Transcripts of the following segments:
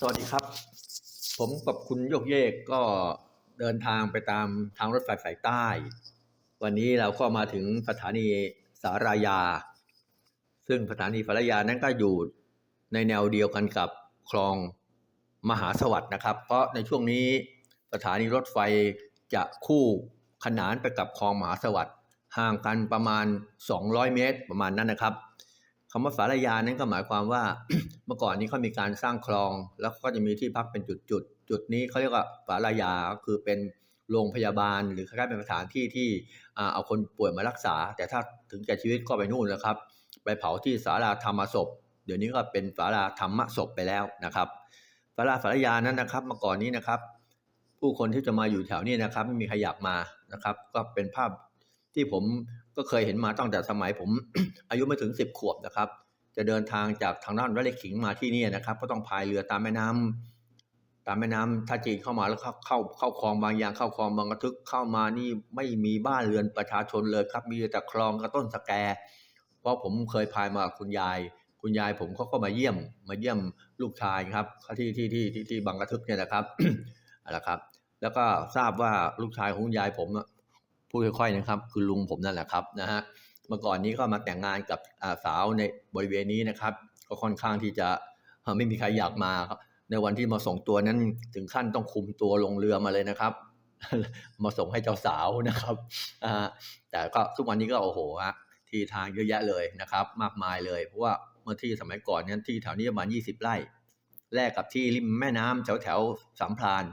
สวัสดีครับ ผมกับคุณโยกเยกก็ เดินทางไปตามทางรถไฟสายใต้ วันนี้เราก็มาถึงสถานีสารายา ซึ่งสถานีสารายานั้นก็อยู่ในแนวเดียวกันกับคลองมหาสวัสดิ์นะครับ เพราะในช่วงนี้สถานีรถไฟจะคู่ขนานไปกับคลองมหาสวัสดิ์ห่างกันประมาณ 200 เมตรประมาณนั้นนะครับ คำว่าสารยานั้นก็หมายความว่า เมื่อก่อนนี้เขามีการสร้างคลอง แล้วก็จะมีที่พักเป็นจุดจุดๆจุดนี้เขาเรียกว่าสารยาก็คือเป็นโรงพยาบาล หรือคล้ายๆเป็นสถานที่ที่เอาคนป่วยมารักษา แต่ถ้าถึงแก่ชีวิตก็ไปนู่นนะครับ ไปเผาที่ศาลาธรรมศพ เดี๋ยวนี้ก็เป็นศาลาธรรมศพไปแล้วนะครับศาลาสารยานั้นนะครับเมื่อก่อนนี้นะครับ ผู้คนที่จะมาอยู่แถวนี้นะครับ ไม่มีใครอยากมานะครับ ก็เป็นภาพ ที่ผมก็เคยเห็นมาตั้งแต่สมัยผมอายุไม่ถึงสิบขวบนะครับ จะเดินทางจากทางด้านวัดเลขิงมาที่นี่นะครับ ก็ต้องพายเรือตามแม่น้ำตามแม่น้ำท่าจีนเข้ามาแล้วเข้าเข้าเข้าคลองบางยางเข้าคลองบางกระทึกเข้ามานี่ไม่มีบ้านเรือนประชาชนเลยครับ มีแต่คลองกระต้นสแก เพราะผมเคยพายมาคุณยาย คุณยายผมเขาก็มาเยี่ยมมาเยี่ยมลูกชายครับที่ที่ที่ที่ที่บางกระทึกเนี่ยนะครับเอาละครับ แล้วก็ทราบว่าลูกชายของคุณยายผมอะ พูดค่อยๆนะครับ คือลุงผมนั่นแหละครับนะฮะเมื่อก่อนนี้ก็มาแต่งงานกับาสาวในบริเวณนี้นะครับ ก็ค่อนข้างที่จะไม่มีใครอยากมาครับ ในวันที่มาส่งตัวนั้นถึงขั้นต้องคุมตัวลงเรือมาเลยนะครับ มาส่งให้เจ้าสาวนะครับแต่ก็ทุกวันนี้ก็โอ้โหฮะที่ทางเยอะแยะเลยนะครับ มากมายเลย เพราะว่าเมื่อที่สมัยก่อนนั้นที่แถวนี้ประมาณ20 ไร่แลกกับที่ริมแม่น้ำแถวแถวสามพราน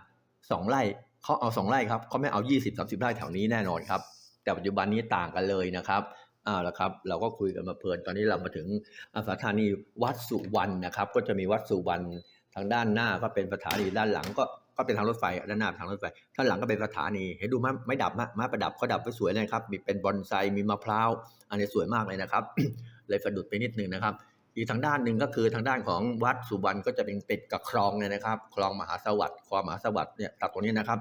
สองไร่ เขาเอาสองไร่ครับเขาไม่เอา 20 30 ไร่แถวนี้แน่นอนครับ แต่ปัจจุบันนี้ต่างกันเลยนะครับอ่าแล้วครับ เราก็คุยกันมาเพลินตอนนี้เรามาถึงสถานีวัดสุวรรณนะครับ ก็จะมีวัดสุวรรณทางด้านหน้าก็เป็นสถานีด้านหลังก็ก็เป็นทางรถไฟด้านหน้าทางรถไฟด้านหลังก็เป็นสถานีเห็นดูไม้ไม้ดับไม้ไม้ประดับเขาดับไว้สวยเลยครับ มีเป็นบอนไซมีมะพร้าวอันนี้สวยมากเลยนะครับ เลยสะดุดไปนิดนึงนะครับ อีกทางด้านหนึ่งก็คือทางด้านของวัดสุวรรณก็จะเป็นติดกับคลองเลยนะครับ คลองมหาสวัสดิ์คลองมหาสวัสดิ์เนี่ยตัดตรงนี้นะครับ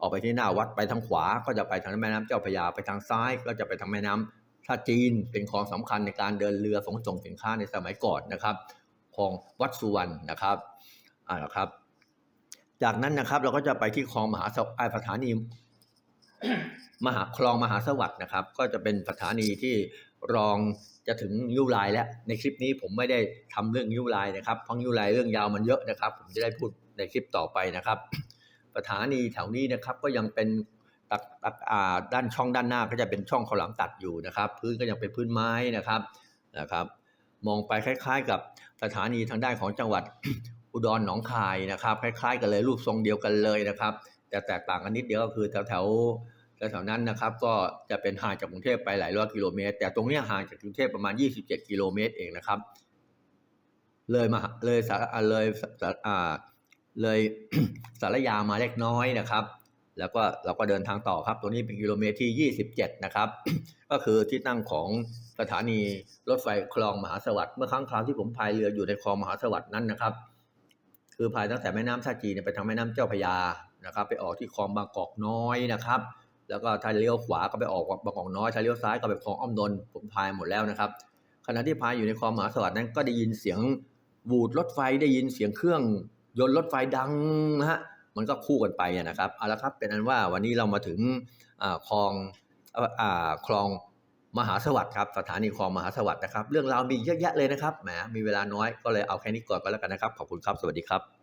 ออกไปที่หน้าวัดไปทางขวาก็จะไปทางแม่น้ำเจ้าพระยาไปทางซ้าย ก็จะไปทางแม่น้ำท่าจีนเป็นคลองสำคัญในการเดินเรือส่งส่งสินค้าในสมัยก่อนนะครับคลองวัดสุวรรณนะครับอ่านะครับ จากนั้นนะครับเราก็จะไปที่คลองมหาสวัสดิ์อ่าสถานีมหาคลองมหาสวัสดิ์นะครับ ก็จะเป็นสถานีที่ รองจะถึงยิ้วลายแล้ว ในคลิปนี้ผมไม่ได้ทำเรื่องยิ้วลายนะครับเพราะยิ้วลายเรื่องยาวมันเยอะนะครับ ผมจะได้พูดในคลิปต่อไปนะครับสถานีแถวนี้นะครับก็ยังเป็นตักตักอ่าด้านช่องด้านหน้าก็จะเป็นช่องข้าวหลามตัดอยู่นะครับ พื้นก็ยังเป็นพื้นไม้นะครับนะครับ มองไปคล้าย ๆ กับสถานีทางด้านของจังหวัดอุดรหนองคายนะครับ คล้าย ๆ กันเลยรูปทรงเดียวกันเลยนะครับ แต่แตกต่างกันนิดเดียวก็คือแถว แถวแถวนั้นนะครับก็จะเป็นห่างจากกรุงเทพไปหลายร้อยกิโลเมตร แต่ตรงนี้ห่างจากกรุงเทพประมาณ 27 กิโลเมตรเองนะครับ เลยมาเลยสาเลยสาอ่าเลยสารยามาเล็กน้อยนะครับ แล้วก็เราก็เดินทางต่อครับ ตัวนี้เป็นกิโลเมตรที่ 27 นะครับ ก็คือที่ตั้งของสถานีรถไฟคลองมหาสวัสดิ์เมื่อครั้งคราวที่ผมพายเรืออยู่ในคลองมหาสวัสดิ์นั้นนะครับ คือพายตั้งแต่แม่น้ำท่าจีนไปทางแม่น้ำเจ้าพยานะครับ ไปออกที่คลองบางกอกน้อยนะครับ แล้วก็ถ้าเลี้ยวขวาก็ไปออกบางกอกน้อยถ้าเลี้ยวซ้ายก็ไปคลองอ้อมนนท์ผมพายหมดแล้วนะครับขณะที่พายอยู่ในคลองมหาสวัสดิ์นั้นก็ได้ยินเสียงวูดรถไฟได้ยินเสียงเครื่อง ยนต์รถไฟดังนะฮะมันก็คู่กันไปนะครับเอาละครับเป็นอันว่าวันนี้เรามาถึงคลองคลองมหาสวัสดิ์ครับสถานีคลองมหาสวัสดิ์นะครับ เรื่องราวมีเยอะแยะเลยนะครับแหมมีเวลาน้อยก็เลยเอาแค่นี้ก่อนก็แล้วกันนะครับ ขอบคุณครับ สวัสดีครับ